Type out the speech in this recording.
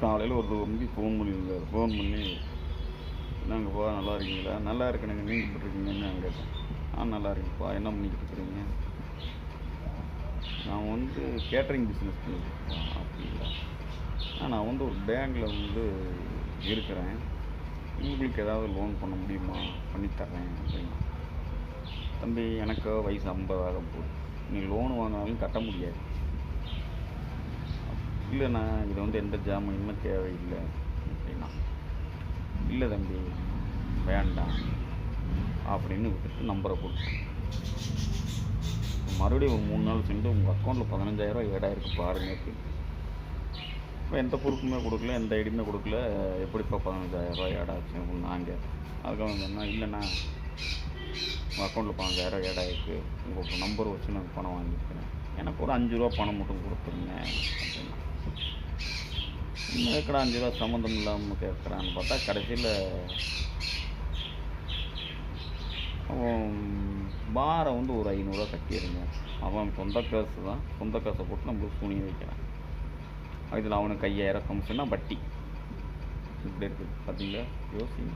காலையில் ஒரு தம்பி ஃபோன் பண்ணியிருந்தார். ஃபோன் பண்ணி என்னங்கப்பா நல்லா இருக்கீங்களா? நல்லா இருக்கணுங்க நீங்கள் எப்படி நான் கேட்டேன். ஆ நல்லா இருக்கேன்ப்பா. என்ன பண்ணிக்கிட்டு இருக்கிறீங்க? நான் வந்து கேட்டரிங் பிஸ்னஸ் பண்ணிட்டுருக்கேன் அப்படிங்களா? ஆ நான் வந்து ஒரு பேங்கில் வந்து இருக்கிறேன். உங்களுக்கு ஏதாவது லோன் பண்ண முடியுமா? பண்ணித்தரேன் அப்படின்னா. தம்பி எனக்கு வயசு ஐம்பதாக போகுது. நீ லோன் வாங்கினாலும் கட்ட முடியாது. இல்லைண்ணா இதில் வந்து எந்த ஜாமீனுமே தேவையில்லை அப்படின்னா இல்லை தம்பி வேண்டாம் அப்படின்னு விட்டுட்டு நம்பரை கொடுத்து மறுபடியும் ஒரு மூணு நாள் சென்று உங்கள் அக்கௌண்ட்டில் பதினஞ்சாயிரம் ஏடா இருக்கு பாருங்க அப்படின்னு. இப்போ எந்த பொறுப்புமே கொடுக்கல எந்த ஐடியுமே கொடுக்கல. எப்படிப்பா பதினஞ்சாயிரரூவா ஏடாச்சு அப்படின்னு நாங்கள் அதுக்கப்புறம் அதுக்காக இல்லைண்ணா உங்கள் அக்கௌண்ட்டில் பதினஞ்சாயிரம் ஏடா இருக்குது உங்கள் நம்பர் வச்சு நான் பணம் வாங்கிக்கிறேன். எனக்கு ஒரு அஞ்சு ரூபா பணம் மட்டும் கொடுத்துருங்க அப்படின்னா எக்கடா அஞ்சு ரூபா சம்மந்தம் இல்லாமல் கேட்குறான்னு பார்த்தா கடைசியில் அவன் பாரை வந்து ஒரு ஐநூறுரூவா கட்டியிருந்தேன் அவன் சொந்த காசு தான். சொந்த காசை போட்டு நம்மளுக்கு துணி வைக்கிறான். இதில் அவனுக்கு ஐயாயிரம் கமிஷன்னா வட்டி. இப்படி இருக்குது பார்த்தீங்களா யோசிங்க.